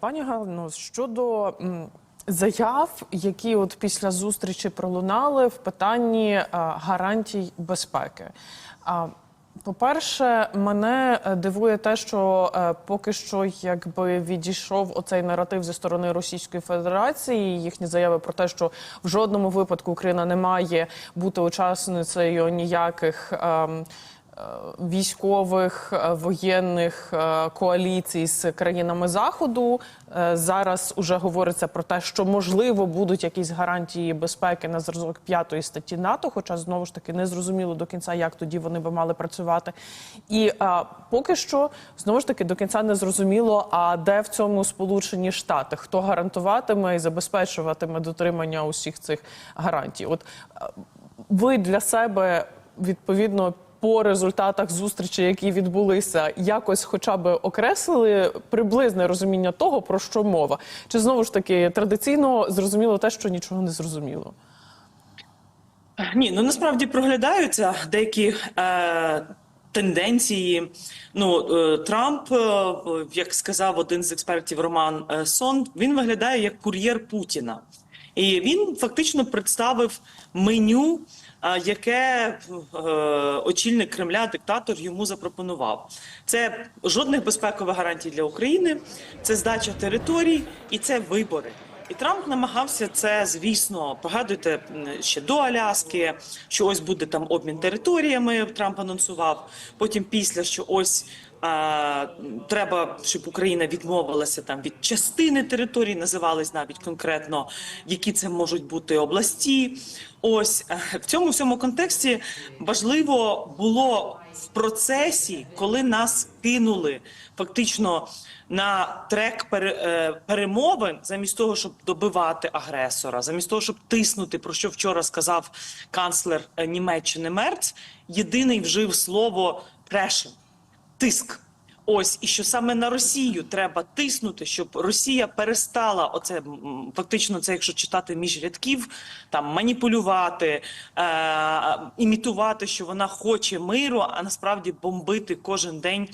Пані Галино, щодо заяв, які от після зустрічі пролунали в питанні е, гарантій безпеки. По-перше, мене е, дивує те, що е, поки що якби відійшов оцей наратив зі сторони Російської Федерації, їхні заяви про те, що в жодному випадку Україна не має бути учасницею ніяких. ем, Військових е, воєнних е, коаліцій з країнами заходу Е, зараз уже говориться про те, що можливо будуть якісь гарантії безпеки на зразок п'ятої статті НАТО, хоча знову ж таки не зрозуміло до кінця, як тоді вони би мали працювати. І е, поки що знову ж таки до кінця не зрозуміло, а де в цьому Сполучені Штати, хто гарантуватиме і забезпечуватиме дотримання усіх цих гарантій. От ви для себе відповідно. По результатах зустрічі, які відбулися, якось хоча б окреслили приблизне розуміння того, про що мова. Чи знову ж таки традиційно зрозуміло те, що нічого не зрозуміло? Ні, ну насправді проглядаються деякі е, тенденції. Ну, е, Трамп, е, як сказав один з експертів Роман е, Сон, він виглядає як кур'єр Путіна. І він фактично представив меню, яке е, очільник Кремля, диктатор, йому запропонував. Це жодних безпекових гарантій для України, це здача територій і це вибори. І Трамп намагався це, звісно, пригадуйте ще до Аляски, що ось буде там обмін територіями. Трамп анонсував. Потім після що ось. А, треба, щоб Україна відмовилася там від частини території, називались навіть конкретно, які це можуть бути області. Ось е, в цьому всьому контексті важливо було в процесі, коли нас кинули фактично на трек е, перемовин, замість того, щоб добивати агресора, замість того, щоб тиснути, про що вчора сказав канцлер е, Німеччини Мерц, єдиний вжив слово pressure тиск. Ось і що саме на Росію треба тиснути, щоб Росія перестала оце фактично, це якщо читати між рядків, там маніпулювати, е- імітувати, що вона хоче миру, а насправді бомбити кожен день.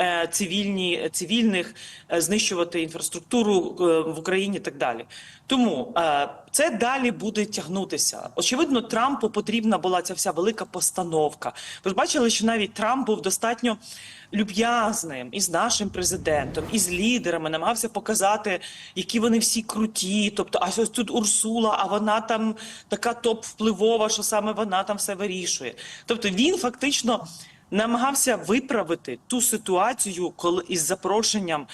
Е, Цивільні цивільних е, знищувати інфраструктуру е, в Україні, і так далі. Тому е, це далі буде тягнутися. Очевидно, Трампу потрібна була ця вся велика постановка. Ви бачили, що навіть Трамп був достатньо люб'язним із нашим президентом, із лідерами, намагався показати, які вони всі круті. Тобто, а ось тут Урсула, а вона там така топ впливова, що саме вона там все вирішує. Тобто він фактично. Намагався виправити ту ситуацію, коли із запрошенням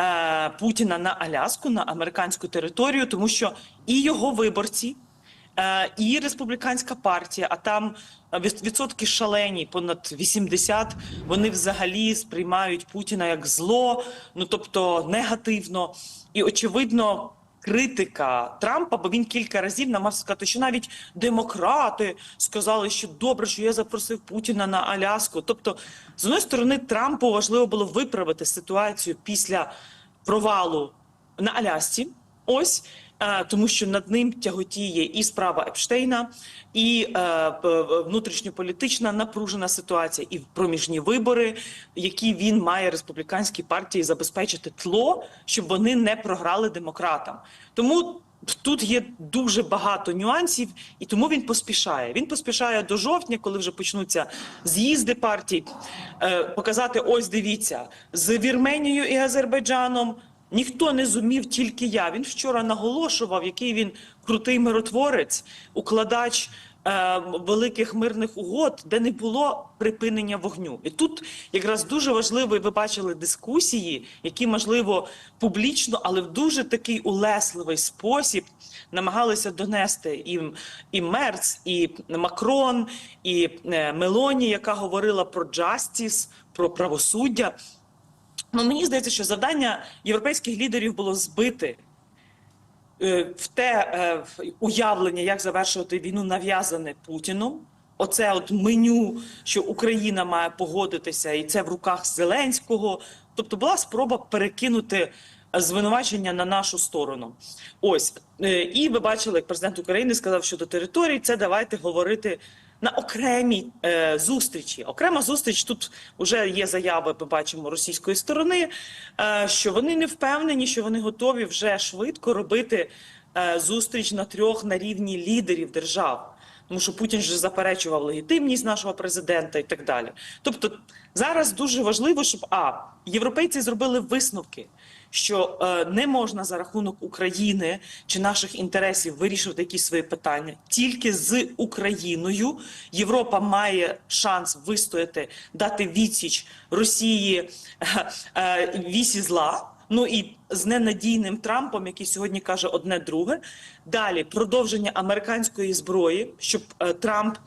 е, Путіна на Аляску на американську територію, тому що і його виборці, е, і республіканська партія, а там від- відсотки шалені, понад 80, Вони взагалі сприймають Путіна як зло, ну тобто негативно. І очевидно, критика Трампа, бо він кілька разів намагався сказати, що навіть демократи сказали, що добре, що я запросив Путіна на Аляску. Тобто, з одної сторони, Трампу важливо було виправити ситуацію після провалу на Алясці. Ось. Е, Тому що над ним тяготіє і справа Епштейна, і е, внутрішньополітична напружена ситуація, і проміжні вибори, які він має республіканській партії забезпечити тло, щоб вони не програли демократам. Тому тут є дуже багато нюансів, і тому він поспішає. Він поспішає до жовтня, коли вже почнуться з'їзди партій, е, показати: ось дивіться з Вірменією і Азербайджаном. Ніхто не зумів, тільки я. Він вчора наголошував, який він крутий миротворець, укладач е, великих мирних угод, де не було припинення вогню. І тут якраз дуже важливо, і ви бачили дискусії, які можливо публічно, але в дуже такий улесливий спосіб намагалися донести і, і Мерц, і Макрон, і е, Мелоні, яка говорила про джастіс, про правосуддя. Ну, мені здається, що завдання європейських лідерів було збити е, в те е, уявлення, як завершувати війну, нав'язане Путіном. Оце от меню, що Україна має погодитися, і це в руках Зеленського. Тобто була спроба перекинути звинувачення на нашу сторону. Ось Е, і ви бачили, як президент України сказав щодо територій, це давайте говорити на окремі е, зустрічі. Окрема зустріч тут вже є заяви. Ми бачимо російської сторони, е, що вони не впевнені, що вони готові вже швидко робити е, зустріч на трьох на рівні лідерів держав. Тому що Путін же заперечував легітимність нашого президента і так далі. Тобто зараз дуже важливо, щоб а європейці зробили висновки, що е, не можна за рахунок України чи наших інтересів вирішувати якісь свої питання. Тільки з Україною Європа має шанс вистояти, дати відсіч Росії е, е, вісі зла. Ну і з ненадійним Трампом, який сьогодні каже одне друге. Далі продовження американської зброї, щоб е, Трамп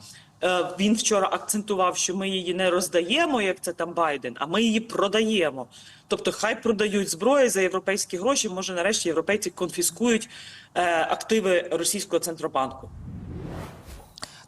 е, він вчора акцентував, що ми її не роздаємо, як це там Байден, а ми її продаємо. Тобто, хай продають зброю за європейські гроші. Може, нарешті європейці конфіскують е, активи російського центробанку.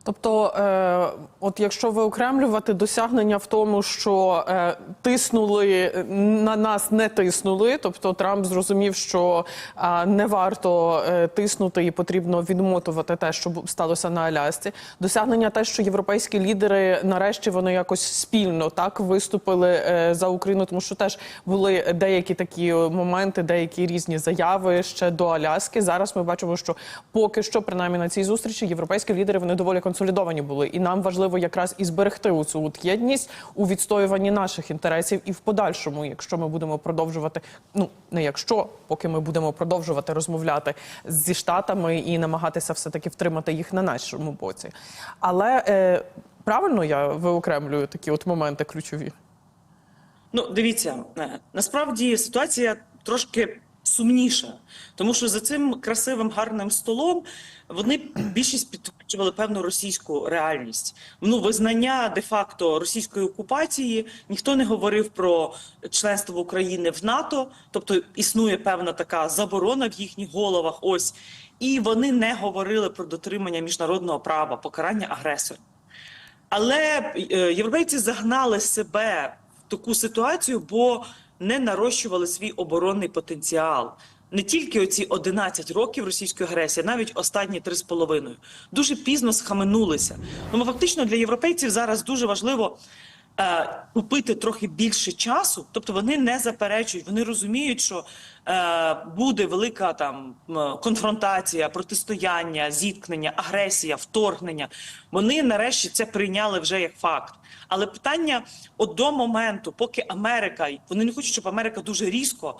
Тобто, е, от якщо виокремлювати досягнення в тому, що е, тиснули е, на нас, не тиснули. Тобто Трамп зрозумів, що е, не варто е, тиснути і потрібно відмотувати те, що сталося на Алясці. Досягнення те, що європейські лідери нарешті вони якось спільно так виступили е, за Україну, тому що теж були деякі такі моменти, деякі різні заяви ще до Аляски. Зараз ми бачимо, що поки що, принаймні на цій зустрічі, європейські лідери вони доволі консолідовані були, і нам важливо якраз і зберегти цю от єдність у відстоюванні наших інтересів і в подальшому, якщо ми будемо продовжувати, ну не якщо, поки ми будемо продовжувати розмовляти зі штатами і намагатися все таки втримати їх на нашому боці. Але е, правильно я виокремлюю такі от моменти ключові. Ну, дивіться, е, насправді ситуація трошки сумніша, тому що за цим красивим гарним столом вони більшість підтверджували певну російську реальність. Ну, визнання де-факто російської окупації, ніхто не говорив про членство України в НАТО, тобто існує певна така заборона в їхніх головах. Ось і вони не говорили про дотримання міжнародного права, покарання агресора. Але е, європейці загнали себе в таку ситуацію, бо не нарощували свій оборонний потенціал. Не тільки оці 11 років російської агресії, навіть останні 3,5. Дуже пізно схаменулися. Тому фактично для європейців зараз дуже важливо е, купити трохи більше часу. Тобто вони не заперечують, вони розуміють, що е, буде велика там конфронтація, протистояння, зіткнення, агресія, вторгнення. Вони нарешті це прийняли вже як факт. Але питання от до моменту, поки Америка вони не хочуть, щоб Америка дуже різко.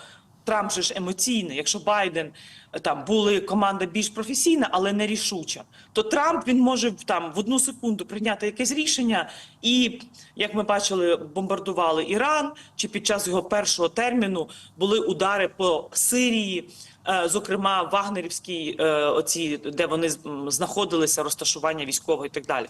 Трамп же ж емоційний. Якщо Байден е, там були команда більш професійна, але не рішуча, то Трамп він може там в одну секунду прийняти якесь рішення, і як ми бачили, бомбардували Іран, чи під час його першого терміну були удари по Сирії. е, Зокрема, Вагнерівській, е, оці, де вони знаходилися, розташування військового і так далі.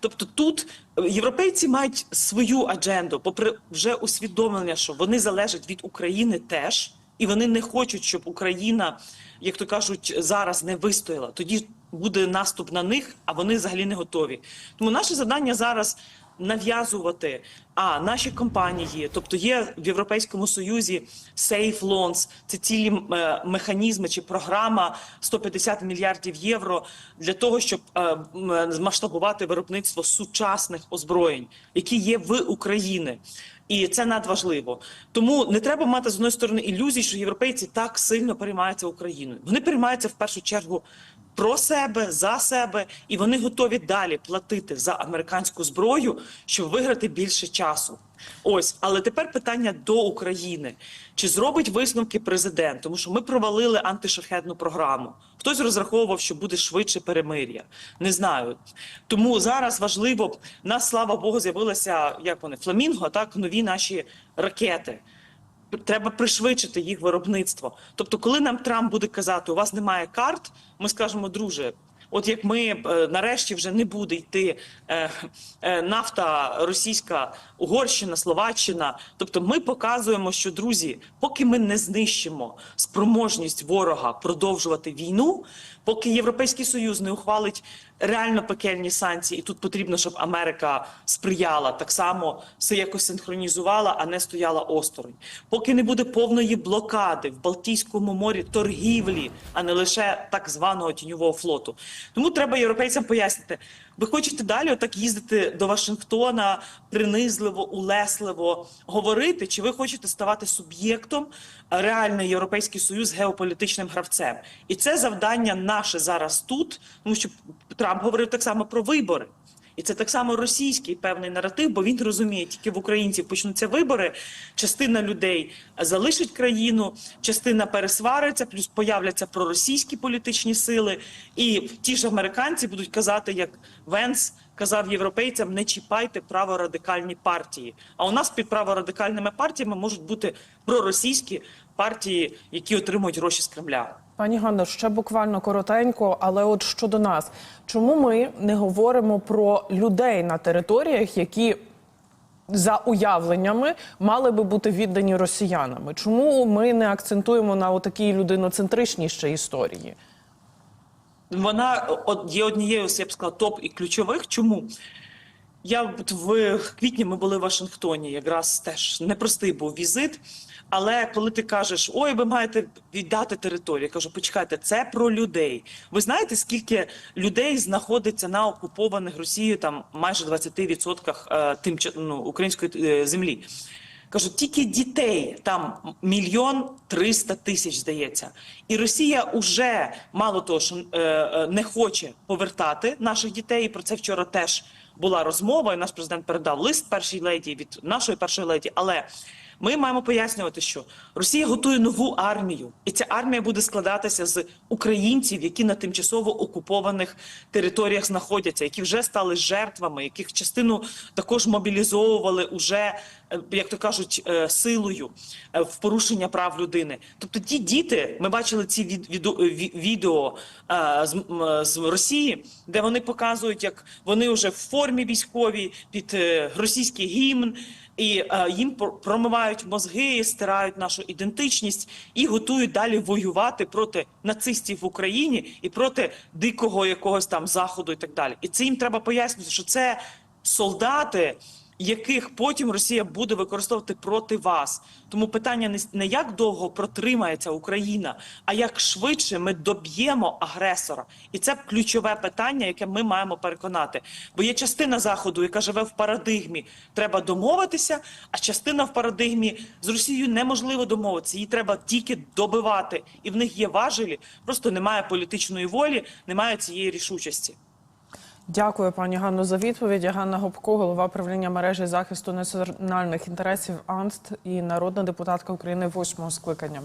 Тобто тут європейці мають свою адженду, попри вже усвідомлення, що вони залежать від України теж, і вони не хочуть, щоб Україна, як то кажуть, зараз не вистояла. Тоді буде наступ на них, а вони взагалі не готові. Тому наше завдання зараз нав'язувати а наші компанії, тобто є в Європейському Союзі Safe Loans, це цілі е, механізми чи програма 150 мільярдів євро для того, щоб е, м, змасштабувати виробництво сучасних озброєнь, які є в Україні. І це надважливо. Тому не треба мати з одної сторони ілюзій, що європейці так сильно переймаються Україною. Вони переймаються в першу чергу про себе, за себе, і вони готові далі платити за американську зброю, щоб виграти більше часу. Ось, але тепер питання до України: чи зробить висновки президент? Тому що ми провалили антишахедну програму. Хтось розраховував, що буде швидше перемир'я. Не знаю. Тому зараз важливо нас, слава Богу, з'явилися як вони фламінго, так нові наші ракети. Треба пришвидшити їх виробництво. Тобто, коли нам Трамп буде казати, у вас немає карт, ми скажемо, друже. От як ми е, нарешті вже не буде йти е, е, нафта російська, Угорщина, Словаччина. Тобто, ми показуємо, що друзі, поки ми не знищимо спроможність ворога продовжувати війну, поки Європейський Союз не ухвалить реально пекельні санкції, і тут потрібно, щоб Америка сприяла так само, все якось синхронізувала, а не стояла осторонь. Поки не буде повної блокади в Балтійському морі торгівлі, а не лише так званого тіньового флоту. Тому треба європейцям пояснити. Ви хочете далі отак їздити до Вашингтона принизливо, улесливо говорити, чи ви хочете ставати суб'єктом а, реальний європейський союз геополітичним гравцем? І це завдання наше зараз тут, тому що Трамп говорив так само про вибори. І це так само російський певний наратив, бо він розуміє, тільки в українців почнуться вибори. Частина людей залишить країну, частина пересвариться, плюс появляться проросійські політичні сили. І ті ж американці будуть казати, як Венс казав європейцям: не чіпайте праворадикальні партії. А у нас під праворадикальними партіями можуть бути проросійські партії, які отримують гроші з Кремля. Пані Ганно, ще буквально коротенько, але от щодо нас, чому ми не говоримо про людей на територіях, які за уявленнями мали би бути віддані росіянами? Чому ми не акцентуємо на такій людиноцентричній ще історії? Вона є однією з я б сказала, топ і ключових. Чому? Я в квітні ми були в Вашингтоні, якраз теж непростий був візит. Але коли ти кажеш, ой, ви маєте віддати територію, я кажу, почекайте, це про людей. Ви знаєте, скільки людей знаходиться на окупованих Росією там майже 20% е, тим ну, української е, землі? Кажу, тільки дітей там мільйон триста тисяч здається, і Росія уже мало того, що е, не хоче повертати наших дітей. І про це вчора теж була розмова. і Наш президент передав лист першій леді від нашої першої леді. Але ми маємо пояснювати, що Росія готує нову армію, і ця армія буде складатися з українців, які на тимчасово окупованих територіях знаходяться, які вже стали жертвами, яких частину також мобілізовували уже, е, як то кажуть, е, силою е, в порушення прав людини. Тобто, ті діти, ми бачили ці від, відео- ві- відео з, Росії, де вони показують, як вони вже в формі військовій під російський гімн. І е, їм пр- промивають мозги, стирають нашу ідентичність і готують далі воювати проти нацистів в Україні і проти дикого якогось там заходу, і так далі. І це їм треба пояснити, що це солдати, яких потім Росія буде використовувати проти вас. Тому питання не, як довго протримається Україна, а як швидше ми доб'ємо агресора. І це ключове питання, яке ми маємо переконати. Бо є частина заходу, яка живе в парадигмі, треба домовитися, а частина в парадигмі з Росією неможливо домовитися. Її треба тільки добивати. І в них є важелі, просто немає політичної волі, немає цієї рішучості. Дякую, пані Ганно, за відповіді. Ганна Гопко, голова правління мережі захисту національних інтересів АНСТ і народна депутатка України восьмого скликання.